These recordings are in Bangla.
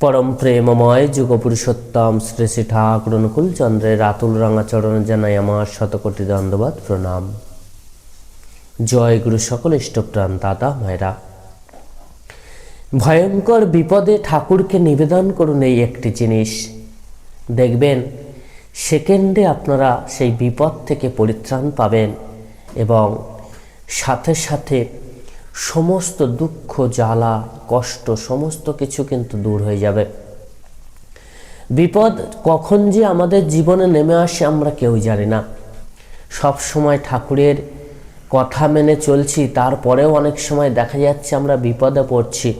পরম প্রেমময় যুগপুরুষোত্তম শ্রী শ্রী ঠাকুর অনুকূল চন্দ্রের রাতুল রাঙাচরণে জানাই আমার শতকোটি দণ্ডবাদ প্রণাম। জয় গুরু সকল ইষ্টপ্রাণ, দাদা, মায়েরা। ভয়ঙ্কর বিপদে ঠাকুরকে নিবেদন করুন এই একটি জিনিস। দেখবেন, সেকেন্ডে আপনারা সেই বিপদ থেকে পরিত্রাণ পাবেন এবং সাথে সাথে সমস্ত দুঃখ, জ্বালা, কষ্ট, সমস্ত কিছু কিন্তু দূর হয়ে যাবে। বিপদ কখন যে আমাদের জীবনে নেমে আসে আমরা কেউ জানি না। সব সময় ঠাকুরের কথা মেনে চলছি, তারপরেও অনেক সময় দেখা যাচ্ছে আমরা বিপদে পড়ছি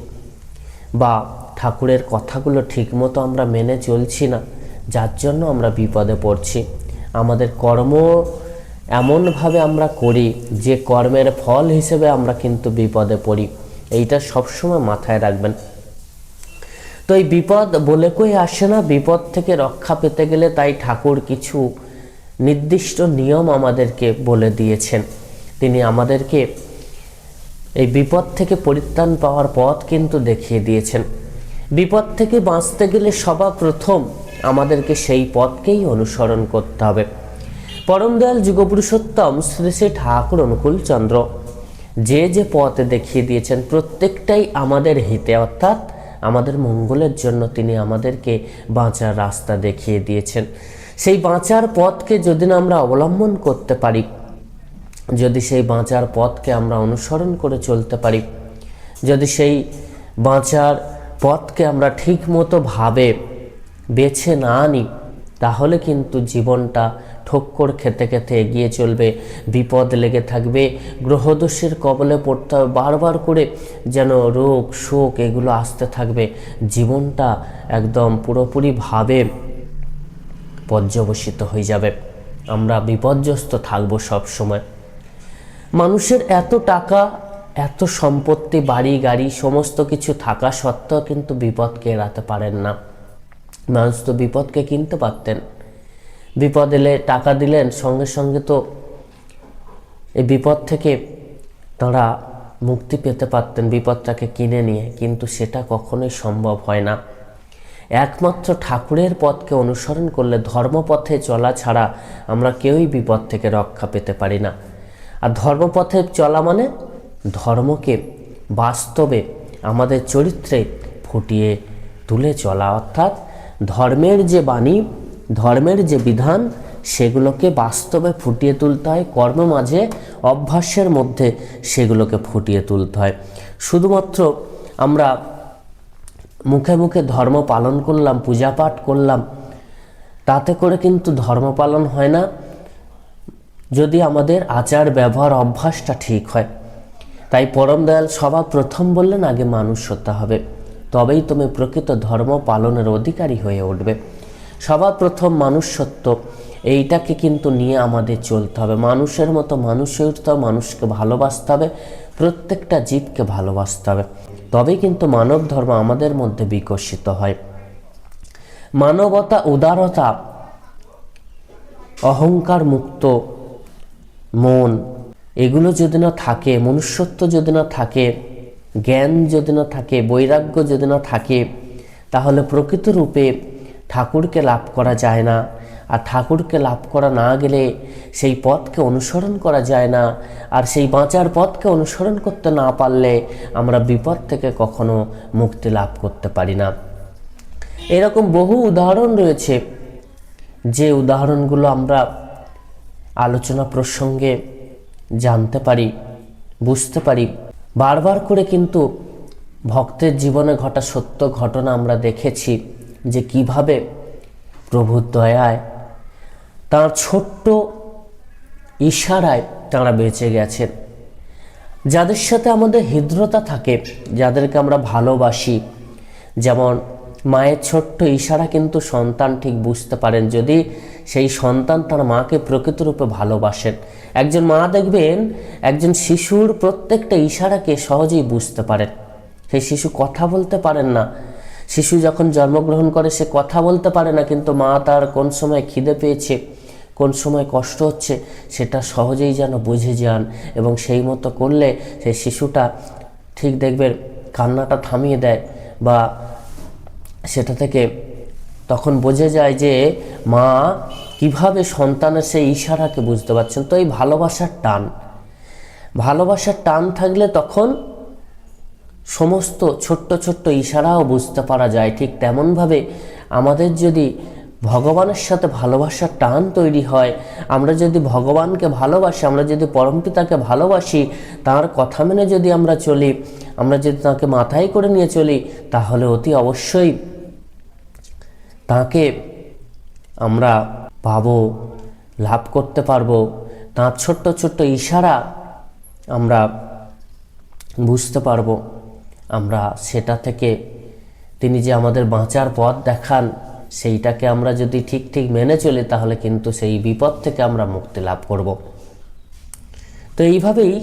বা ঠাকুরের কথাগুলো ঠিকমতো আমরা মেনে চলছি না, যার জন্য আমরা বিপদে পড়ছি। আমাদের কর্ম এমনভাবে আমরা করি যে কর্মের ফল হিসেবে আমরা কিন্তু বিপদে পড়ি। এইটা সবসময় মাথায় রাখবেন। তো এই বিপদ বলে কই আসে না? বিপদ থেকে রক্ষা পেতে গেলে তাই ঠাকুর কিছু নির্দিষ্ট নিয়ম আমাদেরকে বলে দিয়েছেন। তিনি আমাদেরকে এই বিপদ থেকে পরিত্রাণ পাওয়ার পথ কিন্তু দেখিয়ে দিয়েছেন। বিপদ থেকে বাঁচতে গেলে সবার প্রথম আমাদেরকে সেই পথকেই অনুসরণ করতে হবে। পরম দয়াল যুগপুরুষোত্তম শ্রী শ্রী ঠাকুর অনুকূল চন্দ্র। যে যে পথ দেখিয়ে দিয়েছেন প্রত্যেকটাই আমাদের হিতে, অর্থাৎ আমাদের মঙ্গলের জন্য তিনি আমাদেরকে বাঁচার রাস্তা দেখিয়ে দিয়েছেন। সেই বাঁচার পথকে যদি না আমরা অবলম্বন করতে পারি, যদি সেই বাঁচার পথকে আমরা অনুসরণ করে চলতে পারি, যদি সেই বাঁচার পথকে আমরা ঠিক মতো ভাবে বেছে না আনি তাহলে কিন্তু জীবনটা ঠক্কর খেতে খেতে এগিয়ে চলবে, বিপদ লেগে থাকবে। গ্রহদোষের কবলে পড়তে হবে। বারবার করে যেন রোগ, শোক এগুলো আসতে থাকবে। জীবনটা একদম পুরোপুরিভাবে পর্যবসিত হয়ে যাবে। আমরা বিপর্যস্ত থাকব সব সময় মানুষের এত টাকা, এত সম্পত্তি, বাড়ি, গাড়ি, সমস্ত কিছু থাকা সত্ত্বেও কিন্তু বিপদকে এড়াতে পারেন না। মানুষ তো বিপদকে কিনতে পারতেন। বিপদ এলে টাকা দিলেন, সঙ্গে সঙ্গে তো এই বিপদ থেকে তারা মুক্তি পেতে পারতেন বিপদটাকে কিনে নিয়ে, কিন্তু সেটা কখনোই সম্ভব হয় না। একমাত্র ঠাকুরের পথকে অনুসরণ করলে ধর্মপথে চলা ছাড়া আমরা কেউই বিপদ থেকে রক্ষা পেতে পারি না। আর ধর্মপথে চলা মানে ধর্মকে বাস্তবে আমাদের চরিত্রে ফুটিয়ে তুলে চলা। অর্থাৎ ধর্মের যে বাণী ধর্মের যে বিধান, সেগুলোকে বাস্তবে ফুটিয়ে তুলতে হয়, কর্ম মাঝে অভ্যাসের মধ্যে সেগুলোকে ফুটিয়ে তুলতে হয়। শুধুমাত্র আমরা মুখে মুখে ধর্ম পালন করলাম, পূজা পাঠ করলাম, তাতে করে কিন্তু ধর্ম পালন হয় না। যদি আমাদের আচার, ব্যবহার, অভ্যাসটা ঠিক হয়, তাই পরম দয়াল সবার প্রথম বললেন, আগে মানুষ হতে হবে। তবেই তুমি প্রকৃত ধর্ম পালনের অধিকারী হয়ে উঠবে। সবার প্রথম মানুষ সত্য এইটাকে কিন্তু নিয়ে আমাদের চলতে হবে। মানুষের মতো মানুষ হয়ে মানুষকে ভালোবাসতে হবে, প্রত্যেকটা জীবকে ভালোবাসতে হবে। তবেই কিন্তু মানব ধর্ম আমাদের মধ্যে বিকশিত হয়। মানবতা উদারতা, অহংকার মুক্ত, মন, এগুলো যদি না থাকে, মনুষ্যত্ব যদি না থাকে, জ্ঞান যদি না থাকে, বৈরাগ্য যদি না থাকে, তাহলে প্রকৃত রূপে ঠাকুরকে লাভ করা যায় না। আর ঠাকুরকে লাভ করা না গেলে সেই পথকে অনুসরণ করা যায় না। আর সেই বাঁচার পথকে অনুসরণ করতে না পারলে আমরা বিপদ থেকে কখনো মুক্তি লাভ করতে পারি না। এরকম বহু উদাহরণ রয়েছে। যে উদাহরণগুলো আমরা আলোচনা প্রসঙ্গে জানতে পারি, বুঝতে পারি। বারবার করে কিন্তু ভক্তের জীবনে ঘটা সত্য ঘটনা আমরা দেখেছি। যে কীভাবে প্রভুর দয়ায় তার ছোট্ট ইশারায় তাঁরা বেঁচে গেছেন যাদের সাথে আমাদের হৃদ্রতা থাকে, যাদেরকে আমরা ভালোবাসি, যেমন মায়ের ছোট্ট ইশারা কিন্তু সন্তান ঠিক বুঝতে পারেন, যদি সেই সন্তান তার মাকে প্রকৃত রূপে ভালোবাসেন। একজন মা দেখবেন, একজন শিশুর প্রত্যেকটা ইশারাকে সহজেই বুঝতে পারেন। সেই শিশু কথা বলতে পারেন না শিশু যখন জন্মগ্রহণ করে, সে কথা বলতে পারে না, কিন্তু মা তার কোন সময় খিদে পেয়েছে, কোন সময় কষ্ট হচ্ছে, সেটা সহজেই যেন বুঝে যান এবং সেই মতো করলে সেই শিশুটা ঠিক দেখবেন কান্নাটা থামিয়ে দেয় বা সেটা থেকে তখন বোঝা যায় যে মা কীভাবে সন্তানের সেই ইশারাকে বুঝতে পারছেন। তো এই ভালোবাসার টান ভালোবাসার টান থাকলে তখন সমস্ত ছোট্ট ছোট্ট ইশারাও বুঝতে পারা যায় ঠিক তেমনভাবে আমাদের যদি ভগবানের সাথে ভালোবাসার টান তৈরি হয়, আমরা যদি ভগবানকে ভালোবাসি, আমরা যদি পরমপিতাকে ভালোবাসি, তার কথা মেনে যদি আমরা চলি, আমরা যদি তাকে মাথায় করে নিয়ে চলি, তাহলে অতি অবশ্যই তাকে আমরা পাবো, লাভ করতে পারব। তার ছোট্ট ছোট্ট ইশারা আমরা বুঝতে পারব। আমরা সেটা থেকে তিনি যে আমাদের বাঁচার পথ দেখান, সেইটাকে আমরা যদি ঠিক ঠিক মেনে চলি, তাহলে কিন্তু সেই বিপদ থেকে আমরা মুক্তি লাভ করব। তো এইভাবেই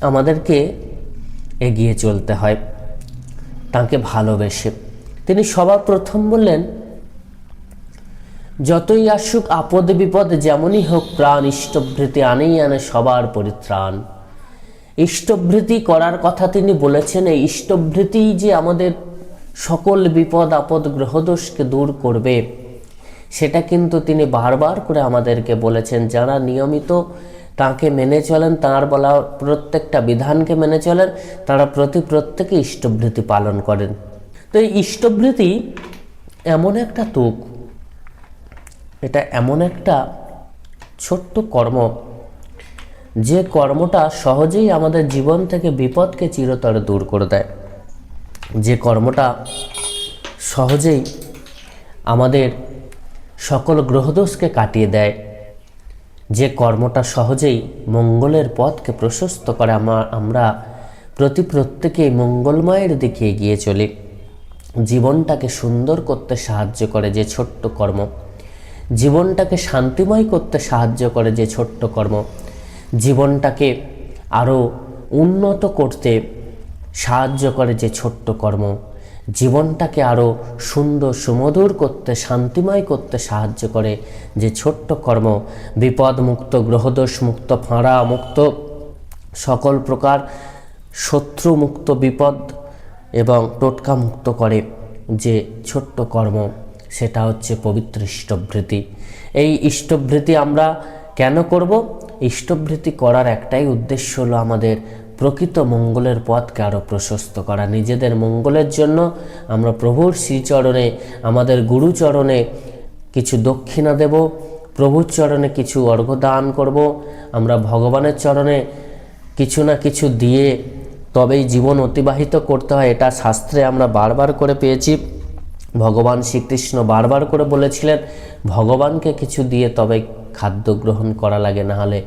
আমাদেরকে এগিয়ে চলতে হয়, তাকে ভালোবেসে। তিনি সবার প্রথম বললেন, যতই আসুক, আপদ বিপদ যেমনই হোক প্রাণ ইষ্টভৃতি আনেই আনে সবার পরিত্রাণ। ইষ্টভৃতি করার কথা তিনি বলেছেন, এই ইষ্টভৃতি যে আমাদের সকল বিপদ, আপদ, গ্রহদোষকে দূর করবে, সেটা কিন্তু তিনি বারবার করে আমাদেরকে বলেছেন। যারা নিয়মিত তাকে মেনে চলেন, তাঁর বলা প্রত্যেকটা বিধানকে মেনে চলেন, তারা প্রতি প্রত্যেকে ইষ্টভৃতি পালন করেন। তো এই ইষ্টভৃতি এমন একটা তুক, এটা এমন একটা ছোট্ট কর্ম যে কর্মটা সহজেই আমাদের জীবন থেকে বিপদকে চিরতরে দূর করে দেয়। যে কর্মটা সহজেই আমাদের সকল গ্রহদোষকে কাটিয়ে দেয়। যে কর্মটা সহজেই মঙ্গলের পথকে প্রশস্ত করে আমা- আমরা প্রতি প্রত্যেকেই মঙ্গলময়ের দিকে এগিয়ে চলি। জীবনটাকে সুন্দর করতে সাহায্য করে যে ছোট্ট কর্ম। জীবনটাকে শান্তিময় করতে সাহায্য করে যে ছোট্ট কর্ম। জীবনটাকে আরও উন্নত করতে সাহায্য করে যে ছোট্ট কর্ম, জীবনটাকে আরও সুন্দর, সুমধুর করতে, শান্তিময় করতে সাহায্য করে যে ছোট্ট কর্ম বিপদ মুক্ত গ্রহদোষ মুক্ত ফাঁড়া মুক্ত সকল প্রকার শত্রু মুক্ত বিপদ এবং টোটকা মুক্ত করে যে ছোট্ট কর্ম, সেটা হচ্ছে পবিত্র ইষ্টভৃতি। এই ইষ্টভৃতি আমরা কেন করব? ইষ্টভৃতি করার একটাই উদ্দেশ্য হলো আমাদের প্রকৃত মঙ্গলের পথকে আরও প্রশস্ত করা। নিজেদের মঙ্গলের জন্য আমরা প্রভুর শ্রীচরণে, আমাদের গুরুচরণে কিছু দক্ষিণা দেব, প্রভুর চরণে কিছু অর্ঘ্য দান করব, আমরা ভগবানের চরণে কিছু না কিছু দিয়ে তবেই জীবন অতিবাহিত করতে হয়, এটা শাস্ত্রে আমরা বারবার করে পেয়েছি। ভগবান শ্রীকৃষ্ণ বারবার করে বলেছিলেন, ভগবানকে কিছু দিয়ে তবে খাদ্য গ্রহণ করা লাগে না হলে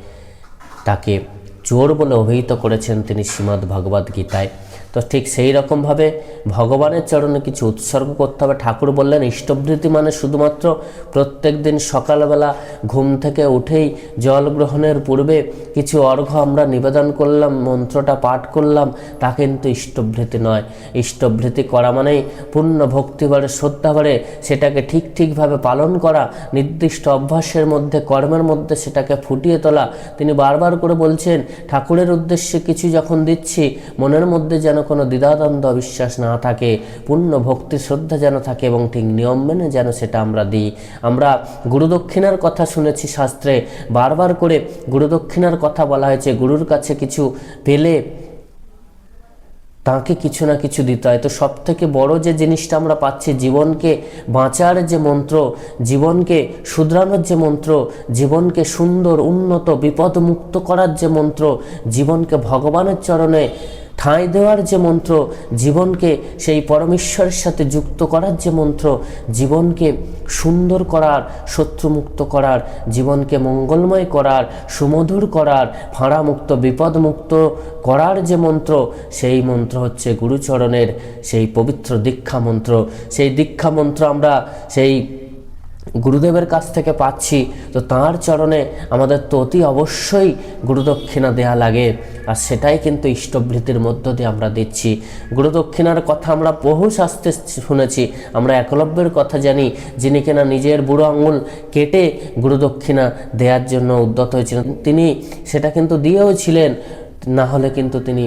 তাকে চোর বলে অভিহিত করেছেন তিনি শ্রীমদ্ ভগবদ্গীতায় গীতায়। তো ঠিক সেই রকমভাবে ভগবানের চরণে কিছু উৎসর্গ করতে হবে। ঠাকুর বললেন ইষ্টভৃতি মানে শুধুমাত্র প্রত্যেক দিন সকালবেলা ঘুম থেকে উঠেই জল গ্রহণের পূর্বে কিছু অর্ঘ্য আমরা নিবেদন করলাম, মন্ত্রটা পাঠ করলাম, তা কিন্তু ইষ্টভৃতি নয়। ইষ্টভৃতি করা মানেই পূর্ণ ভক্তিবারে শ্রদ্ধাবারে সেটাকে ঠিক ঠিকভাবে পালন করা, নির্দিষ্ট অভ্যাসের মধ্যে, কর্মের মধ্যে সেটাকে ফুটিয়ে তোলা। তিনি বারবার করে বলছেন, ঠাকুরের উদ্দেশ্যে কিছু যখন দিচ্ছি, মনের মধ্যে যেন কোনো দ্বিধাদ্বন্দ্ব বিশ্বাস না থাকে, পূর্ণ ভক্তি, শ্রদ্ধা যেন থাকে এবং ঠিক নিয়ম মেনে যেন সেটা আমরা দিই। আমরা গুরুদক্ষিণার কথা শুনেছি শাস্ত্রে, বারবার করে গুরুদক্ষিণার কথা বলা হয়েছে, গুরুর কাছে কিছু পেলে তাকে কিছু না কিছু দিতে হয়। তো সব থেকে বড় যে জিনিসটা আমরা পাচ্ছি, জীবনকে বাঁচার যে মন্ত্র, জীবনকে শুধরানোর যে মন্ত্র, জীবনকে সুন্দর, উন্নত, বিপদমুক্ত করার যে মন্ত্র, জীবনকে ভগবানের চরণে ঠাঁই দেওয়ার যে মন্ত্র, জীবনকে সেই পরমেশ্বরের সাথে যুক্ত করার যে মন্ত্র, জীবনকে সুন্দর করার, শত্রুমুক্ত করার, জীবনকে মঙ্গলময় করার, সুমধুর করার ফাঁড়ামুক্ত বিপদমুক্ত করার যে মন্ত্র, সেই মন্ত্র হচ্ছে গুরুচরণের সেই পবিত্র দীক্ষা মন্ত্র। সেই দীক্ষা মন্ত্র আমরা সেই গুরুদেবের কাছ থেকে পাচ্ছি, তো তাঁর চরণে আমাদের তো অতি অবশ্যই গুরুদক্ষিণা দেয়া লাগে। আর সেটাই কিন্তু ইষ্টভৃতির মধ্য দিয়ে আমরা দিচ্ছি। গুরুদক্ষিণার কথা আমরা বহু শাস্তে শুনেছি, আমরা একলব্যের কথা জানি, যিনি কিনা নিজের বুড়ো আঙুল কেটে গুরুদক্ষিণা দেওয়ার জন্য উদ্যত হয়েছিলেন। তিনি সেটা কিন্তু দিয়েও ছিলেন, না হলে কিন্তু তিনি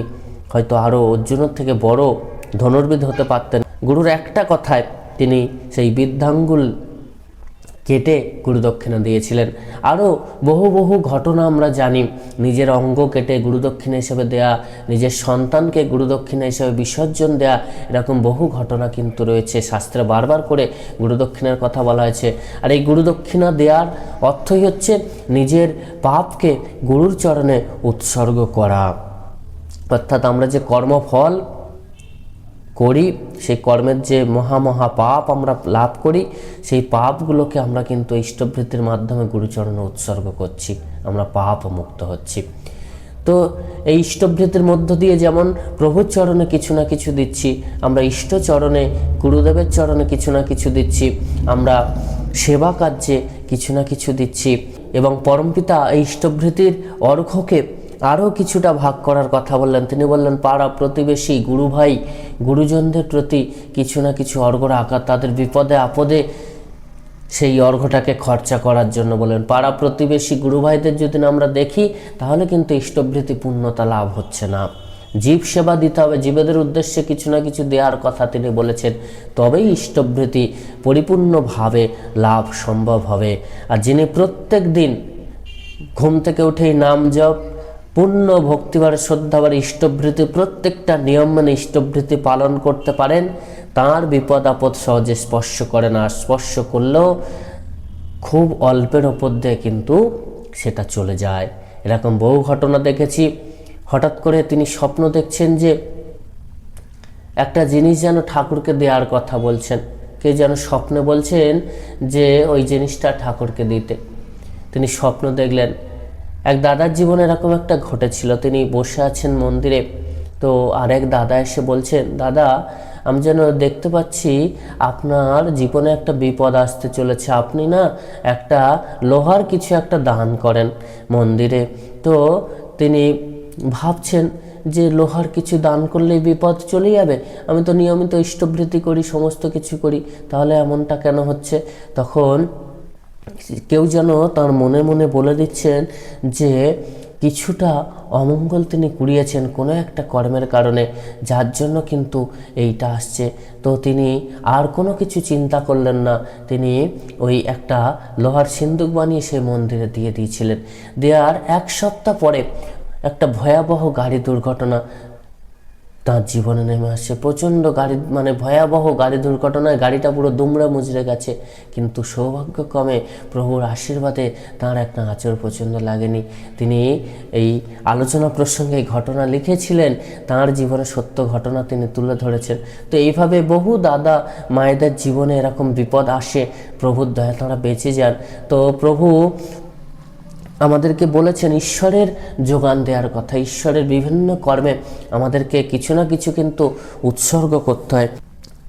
হয়তো আরও অর্জুনের থেকে বড় ধনুর্বিদ হতে পারতেন। গুরুর একটা কথায় তিনি সেই বৃদ্ধাঙ্গুল কেটে গুরুদক্ষিণা দিয়েছিলেন। আরও বহু বহু ঘটনা আমরা জানি। নিজের অঙ্গ কেটে গুরুদক্ষিণা হিসেবে দেয়া, নিজের সন্তানকে গুরুদক্ষিণা হিসেবে বিসর্জন দেয়া, এরকম বহু ঘটনা কিন্তু রয়েছে। শাস্ত্রে বারবার করে গুরুদক্ষিণার কথা বলা হয়েছে। আর এই গুরুদক্ষিণা দেওয়ার অর্থই হচ্ছে নিজের পাপকে গুরুর চরণে উৎসর্গ করা। অর্থাৎ আমরা যে কর্মফল করি, সেই কর্মের যে মহা মহা পাপ আমরা লাভ করি, সেই পাপগুলোকে আমরা কিন্তু ইষ্টবৃত্তির মাধ্যমে গুরুচরণে উৎসর্গ করছি, আমরা পাপ মুক্ত হচ্ছি। তো এই ইষ্টবৃত্তির মধ্য দিয়ে যেমন প্রভুর চরণে কিছু না কিছু দিচ্ছি, আমরা ইষ্ট চরণে, গুরুদেবের চরণে কিছু না কিছু দিচ্ছি, আমরা সেবা কার্যে কিছু না কিছু দিচ্ছি এবং পরমপিতা এই ইষ্টবৃত্তির অর্ঘ্যকে আরও কিছুটা ভাগ করার কথা বললেন। তিনি বললেন, পাড়া প্রতিবেশী, গুরু ভাই, গুরুজনদের প্রতি কিছু না কিছু অর্ঘ্য রাখা তাদের বিপদে, আপদে সেই অর্ঘ্যটাকে খরচা করার জন্য বলেন পাড়া প্রতিবেশী, গুরু ভাইদের যদি না আমরা দেখি, তাহলে কিন্তু ইষ্টবৃত্তি পূর্ণতা লাভ হচ্ছে না। জীব সেবা দিতে হবে, জীবেদের উদ্দেশ্যে কিছু না কিছু দেওয়ার কথা তিনি বলেছেন। তবেই ইষ্টভৃতি পরিপূর্ণভাবে লাভ সম্ভব হবে। আর যিনি প্রত্যেক দিন ঘুম থেকে উঠেই নাম জপ পূর্ণ ভক্তিবার শ্রদ্ধাবার ইষ্টবৃত্তি প্রত্যেকটা নিয়ম মানে ইষ্টবৃত্তি পালন করতে পারেন। তার বিপদ আপদ সহজে স্পর্শ করে না স্পর্শ করলেও খুব অল্পের ওপর দিয়ে কিন্তু সেটা চলে যায়। এরকম বহু ঘটনা দেখেছি। হঠাৎ করে তিনি স্বপ্ন দেখছেন যে একটা জিনিস যেন ঠাকুরকে দেওয়ার কথা বলছেন। কে যেন স্বপ্নে বলছেন যে ওই জিনিসটা ঠাকুরকে দিতে। তিনি স্বপ্ন দেখলেন এক দাদার জীবনে এরকম একটা ঘটেছিল, তিনি বসে আছেন মন্দিরে। তো আরেক দাদা এসে বলছেন দাদা, আমি যেন দেখতে পাচ্ছি আপনার জীবনে একটা বিপদ আসতে চলেছে। আপনি না একটা লোহার কিছু একটা দান করেন মন্দিরে। তো তিনি ভাবছেন যে লোহার কিছু দান করলেই বিপদ চলে যাবে। আমি তো নিয়মিত ইষ্টবৃত্তি করি, সমস্ত কিছু করি, তাহলে এমনটা কেন হচ্ছে? তখন কেউ যেন তার মনে মনে বলে দিচ্ছেন যে কিছুটা অমঙ্গল তিনি কুড়িয়েছেন কোনো একটা কর্মের কারণে, যার জন্য কিন্তু এইটা আসছে। তো তিনি আর কোনো কিছু চিন্তা করলেন না। তিনি ওই একটা লোহার সিন্দুক বানিয়ে সেই মন্দিরে দিয়ে দিয়েছিলেন। দেওয়ার এক সপ্তাহ পরে একটা ভয়াবহ গাড়ি দুর্ঘটনা তার জীবনে নেমে আসছে প্রচণ্ড গাড়ি মানে ভয়াবহ গাড়ি দুর্ঘটনায় গাড়িটা পুরো দুমড়ে মুচড়ে গেছে। কিন্তু সৌভাগ্যক্রমে প্রভুর আশীর্বাদে তার একটা আচর পছন্দ লাগেনি। তিনি এই আলোচনা প্রসঙ্গে ঘটনা লিখেছিলেন, তার জীবনে সত্য ঘটনা তিনি তুলে ধরেছেন। তো এইভাবে বহু দাদা মায়েদের জীবনে এরকম বিপদ আসে, প্রভুর দয়া তারা বেঁচে যান। তো প্রভু আমাদেরকে বলেছেন, ঈশ্বরের যোগান দেওয়ার কথা। ঈশ্বরের বিভিন্ন কর্মে আমাদেরকে কিছু না কিছু কিন্তু উৎসর্গ করতে হয়।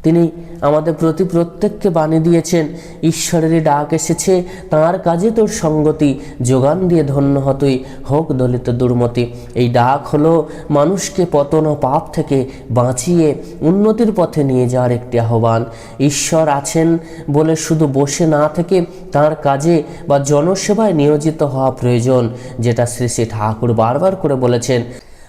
তিনি আমাদের প্রতি প্রত্যেককে বাণী দিয়েছেন ঈশ্বরেরই ডাক এসেছে, তার কাজে তোর সঙ্গতি, যোগান দিয়ে ধন্য হতই হোক দলিত দুর্মতি। এই ডাক হলো মানুষকে পতন ও পাপ থেকে বাঁচিয়ে, উন্নতির পথে নিয়ে যাওয়ার একটি আহ্বান। ঈশ্বর আছেন বলে শুধু বসে না থেকে তার কাজে বা জনসেবায় নিয়োজিত হওয়া প্রয়োজন, যেটা শ্রী শ্রী ঠাকুর বারবার করে বলেছেন।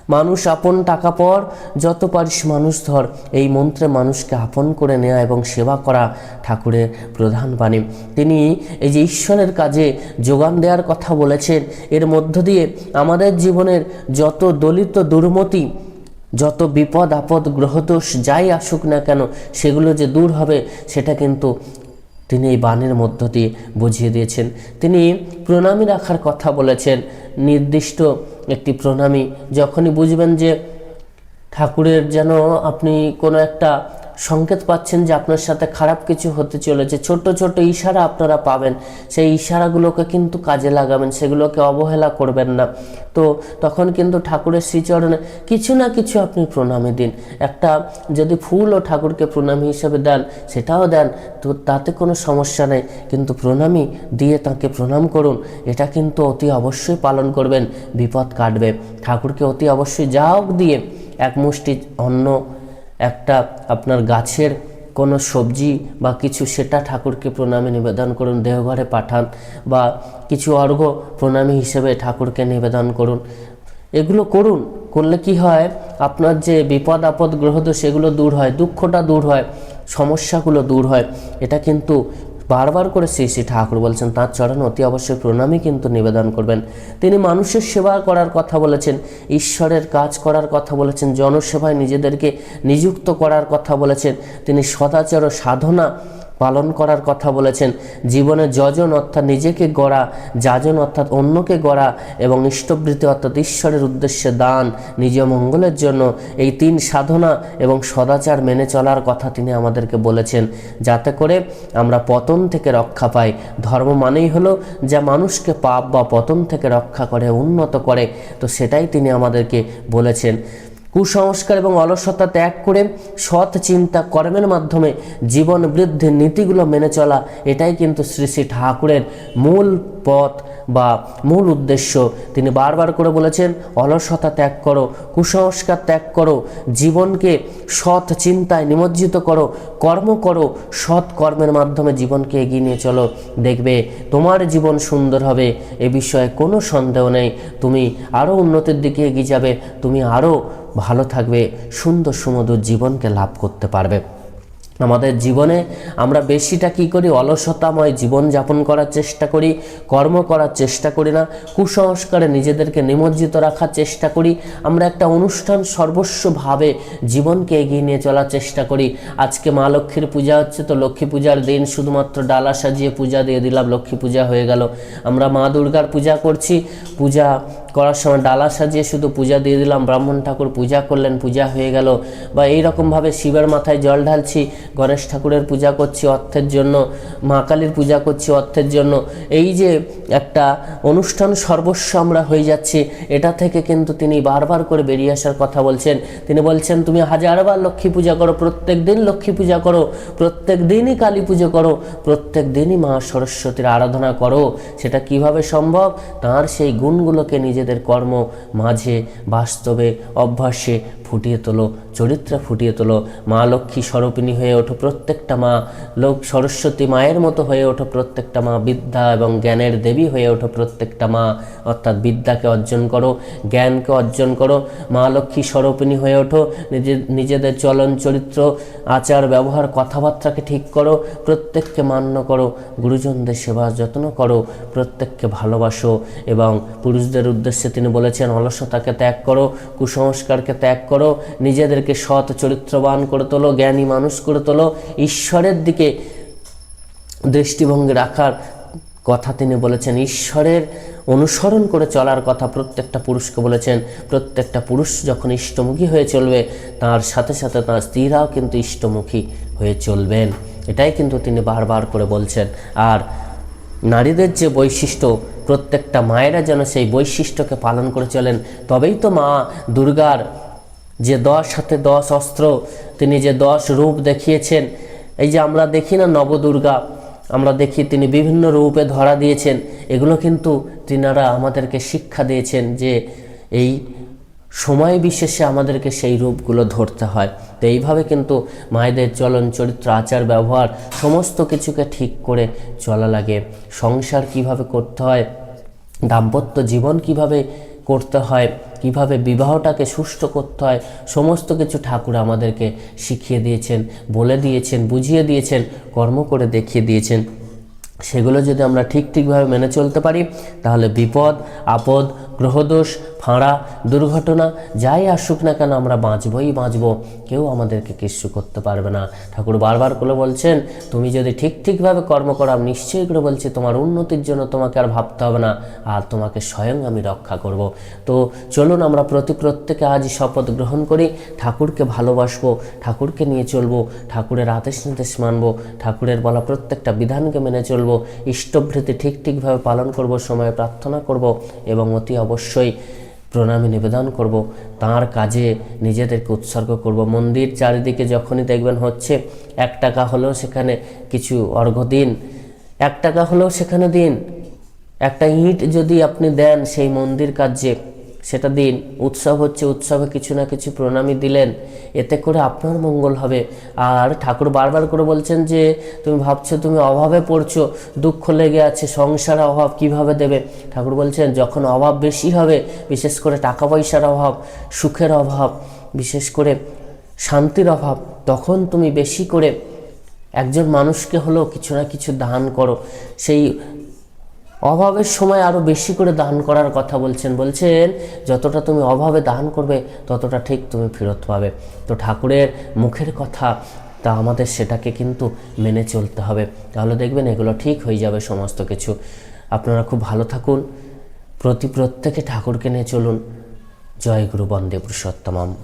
মানুষ আপন টাকা পর, যত পারিস মানুষ ধর। এই মন্ত্রে মানুষকে আপন করে নেওয়া এবং সেবা করা ঠাকুরের প্রধান বাণী। তিনি এই যে ঈশ্বরের কাজে যোগান দেওয়ার কথা বলেছেন, এর মধ্য দিয়ে আমাদের জীবনের যত দলিত দুর্মতি, যত বিপদ আপদ গ্রহদোষ যাই আসুক না কেন, সেগুলো যে দূর হবে, সেটা কিন্তু তিনি এই বাণীর মধ্য দিয়ে বুঝিয়ে দিয়েছেন। তিনি প্রণামী রাখার কথা বলেছেন, নির্দিষ্ট একটি প্রণামী যখনই বুঝবেন যে ঠাকুরের যেন আপনি কোনো একটা সংকেত পাচ্ছেন যে আপনার সাথে খারাপ কিছু হতে চলেছে। ছোট ছোট ইশারা আপনারা পাবেন। সেই ইশারাগুলোকে কিন্তু কাজে লাগাবেন, সেগুলোকে অবহেলা করবেন না। তো তখন কিন্তু ঠাকুরের শ্রীচরণে কিছু না কিছু আপনি প্রণামী দিন। একটা যদি ফুলও ঠাকুরকে প্রণামী হিসেবে দেন, সেটাও দেন, তো তাতে কোনো সমস্যা নেই। কিন্তু প্রণামী দিয়ে তাকে প্রণাম করুন, এটা কিন্তু অতি অবশ্যই পালন করবেন, বিপদ কাটবে। ঠাকুরকে অতি অবশ্যই যা হোক দিয়ে এক মুষ্টি অন্ন একটা আপনার গাছের কোনো সবজি বা কিছু সেটা ঠাকুরকে প্রণামে নিবেদন করুন দেহঘরে পাঠান বা কিছু অর্ঘ প্রণামী হিসেবে ঠাকুরকে নিবেদন করুন। এগুলো করুন, করলে কি হয়? আপনার যে বিপদ, আপদ গ্রহদ সেগুলো দূর হয়, দুঃখটা দূর হয়, সমস্যাগুলো দূর হয়। এটা কিন্তু বারবার করে শ্রী শ্রী ঠাকুর বলছেন, তাঁর চরণ অতি অবশ্যই প্রণামই কিন্তু নিবেদন করবেন। তিনি মানুষের সেবা করার কথা বলেছেন, ঈশ্বরের কাজ করার কথা বলেছেন, জনসেবায় নিজেদেরকে নিযুক্ত করার কথা বলেছেন। তিনি সদাচার ও সাধনা পালন করার কথা বলেছেন। জীবনে যজন অর্থাৎ নিজেকে গড়া, যাজন অর্থাৎ অন্যকে গড়া এবং ইষ্টবৃত্তি অর্থাৎ ঈশ্বরের উদ্দেশ্যে দান নিজ মঙ্গলের জন্য এই তিন সাধনা এবং সদাচার মেনে চলার কথা তিনি আমাদেরকে বলেছেন। যাতে করে আমরা পতন থেকে রক্ষা পাই। ধর্ম মানেই হলো যা মানুষকে পাপ বা পতন থেকে রক্ষা করে, উন্নত করে। তো সেটাই তিনি আমাদেরকে বলেছেন। কুসংস্কার এবং অলসতা ত্যাগ করে সৎ চিন্তা কর্মের মাধ্যমে জীবন বৃদ্ধির নীতিগুলো মেনে চলা, এটাই কিন্তু শ্রী শ্রী ঠাকুরের মূল পথ বা মূল উদ্দেশ্য। তিনি বারবার করে বলেছেন, অলসতা ত্যাগ করো, কুসংস্কার ত্যাগ করো, জীবনকে সৎ চিন্তায় নিমজ্জিত করো, কর্ম করো, সৎ কর্মের মাধ্যমে জীবনকে এগিয়ে নিয়ে চলো। দেখবে, তোমার জীবন সুন্দর হবে, এ বিষয়ে কোনো সন্দেহ নেই। তুমি আরও উন্নতির দিকে এগিয়ে যাবে, তুমি আরও ভালো থাকবে, সুন্দর সুমধুর জীবনকে লাভ করতে পারবে। আমাদের জীবনে আমরা বেশিটা কি করি? অলসতাময় জীবন যাপন করার চেষ্টা করি, কর্ম করার চেষ্টা করি না, কুসংস্কারে নিজেদেরকে নিমজ্জিত রাখার চেষ্টা করি। আমরা একটা অনুষ্ঠান সর্বস্বভাবে জীবনকে এগিয়ে নিয়ে চলার চেষ্টা করি। আজকে মা লক্ষ্মীর পূজা হচ্ছে তো লক্ষ্মী পূজার দিন শুধুমাত্র ডালা সাজিয়ে পূজা দিয়ে দিলাম, লক্ষ্মী পূজা হয়ে গেল। আমরা মা দুর্গার পূজা করছি, পূজা করার সময় ডালা সাজিয়ে শুধু পূজা দিয়ে দিলাম, ব্রাহ্মণ ঠাকুর পূজা করলেন, পূজা হয়ে গেল। বা এই রকমভাবে শিবের মাথায় জল ঢালছি, গণেশ ঠাকুরের পূজা করছি অর্থের জন্য, মা কালীর পূজা করছি অর্থের জন্য। এই যে একটা অনুষ্ঠান সর্বস্ব আমরা হয়ে যাচ্ছি, এটা থেকে কিন্তু তিনি বারবার করে বেরিয়ে আসার কথা বলছেন। তিনি বলছেন, তুমি হাজারবার লক্ষ্মী পূজা করো, প্রত্যেক দিন লক্ষ্মী পূজা করো, প্রত্যেক দিনই কালী পুজো করো, প্রত্যেক দিনই মা সরস্বতীর আরাধনা করো। সেটা কীভাবে সম্ভব? তার সেই গুণগুলোকে নিজেদের কর্ম মাঝে বাস্তবে অভ্যাসে ফুটিয়ে তোলো, চরিত্রে ফুটিয়ে তোলো। মা লক্ষ্মী স্বরূপিণী হয়ে ওঠো প্রত্যেকটা মা। লোক সরস্বতী মায়ের মতো হয়ে ওঠো প্রত্যেকটা মা। বিদ্যা এবং জ্ঞানের দেবী হয়ে ওঠো প্রত্যেকটা মা। অর্থাৎ বিদ্যাকে অর্জন করো, জ্ঞানকে অর্জন করো। মা লক্ষ্মী স্বরূপিণী হয়ে ওঠো, নিজে, নিজেদের চলন চরিত্র, আচার ব্যবহার, কথাবার্তাকে ঠিক করো, প্রত্যেককে মান্য করো। গুরুজনদের সেবা যত্ন করো, প্রত্যেককে ভালোবাসো এবং পুরুষদের উদ্দেশ্যে তিনি বলেছেন, অলসতাকে ত্যাগ করো, কুসংস্কারকে ত্যাগ করো। নিজেদেরকে সৎ, চরিত্রবান করে তোলো, জ্ঞানী মানুষ করে তোলো। ঈশ্বরের দিকে দৃষ্টিভঙ্গি রাখার কথা তিনি বলেছেন। ঈশ্বরের অনুসরণ করে চলার কথা প্রত্যেকটা পুরুষকে বলেছেন। প্রত্যেকটা পুরুষ যখন ইষ্টমুখী হয়ে চলবে, তার সাথে সাথে তার স্ত্রীরাও কিন্তু ইষ্টমুখী হয়ে চলবেন। এটাই কিন্তু তিনি বারবার করে বলছেন। আর নারীদের যে বৈশিষ্ট্য, প্রত্যেকটা মায়েরা যেন সেই বৈশিষ্ট্যকে পালন করে চলেন, তবেই তো মা দুর্গার যে দশ হাতে দশ অস্ত্র, তিনি যে দশ রূপ দেখিয়েছেন, এই যে আমরা দেখি না নবদুর্গা, আমরা দেখি তিনি বিভিন্ন রূপে ধরা দিয়েছেন, এগুলো কিন্তু তিনারা আমাদেরকে শিক্ষা দিয়েছেন যে এই সময় বিশেষে আমাদেরকে সেই রূপগুলো ধরতে হয়। তো এইভাবে কিন্তু মায়েদের চলন চরিত্র, আচার, ব্যবহার, সমস্ত কিছুকে ঠিক করে চলা লাগে। সংসার কীভাবে করতে হয়, দাম্পত্য জীবন কীভাবে করতে হয়, কীভাবে বিবাহটাকে সুষ্ঠু করতে হয়, সমস্ত কিছু ঠাকুর আমাদেরকে শিখিয়ে দিয়েছেন, বলে দিয়েছেন, বুঝিয়ে দিয়েছেন, কর্ম করে দেখিয়ে দিয়েছেন। সেগুলো যদি আমরা ঠিক ঠিকভাবে মেনে চলতে পারি, তাহলে বিপদ, আপদ গ্রহদোষ, ফাঁড়া, দুর্ঘটনা, যাই আসুক না কেন আমরা বাঁচবই বাঁচব। কেউ আমাদেরকে কিচ্ছু করতে পারবে না। ঠাকুর বারবার করে বলছেন, তুমি যদি ঠিক ঠিকভাবে কর্ম করো আমি নিশ্চয়ই করে বলছি তোমার উন্নতির জন্য তোমাকে আর ভাবতে হবে না। আর তোমাকে স্বয়ং আমি রক্ষা করব। তো চলুন আমরা প্রতি প্রত্যেকে আজ শপথ গ্রহণ করি। ঠাকুরকে ভালোবাসবো, ঠাকুরকে নিয়ে চলবো, ঠাকুরের আদেশ নির্দেশ মানবো, ঠাকুরের বলা প্রত্যেকটা বিধানকে মেনে চলবো, ইষ্টভৃতি ঠিক ঠিকভাবে পালন করব, সময় প্রার্থনা করব এবং অতি অবশ্যই প্রণামে নিবেদন করব, তার কাজে নিজেদেরকে উৎসর্গ করব। মন্দির চারিদিকে যখনই দেখবেন হচ্ছে এক টাকা হলেও সেখানে কিছু অর্ঘ্য দিন, এক টাকা হলেও সেখানে দিন। একটা ইট যদি আপনি দেন সেই মন্দির কার্যে সেটা দিন। উৎসব হচ্ছে উৎসবে কিছু না কিছু প্রণামী দিলেন। এতে করে আপনার মঙ্গল হবে। আর ঠাকুর বারবার করে বলছেন যে, তুমি ভাবছ তুমি অভাবে পড়ছো, দুঃখ লেগে আছে, সংসার অভাব কীভাবে দেবে? ঠাকুর বলছেন, যখন অভাব বেশি হবে, বিশেষ করে টাকা পয়সার অভাব, সুখের অভাব, বিশেষ করে শান্তির অভাব, তখন তুমি বেশি করে একজন মানুষকে হলেও কিছু না কিছু দান করো। সেই অভাবের সময় আরও বেশি করে দান করার কথা বলছেন। বলছেন, যতটা তুমি অভাবে দান করবে, ততটা ঠিক তুমি ফেরত পাবে। তো ঠাকুরের মুখের কথা, তা আমাদের সেটাকে কিন্তু মেনে চলতে হবে। তাহলে দেখবেন এগুলো ঠিক হয়ে যাবে সমস্ত কিছু। আপনারা খুব ভালো থাকুন। প্রতি প্রত্যেকে ঠাকুরকে নিয়ে চলুন। জয় গুরু বন্দে পুরুষোত্তমম।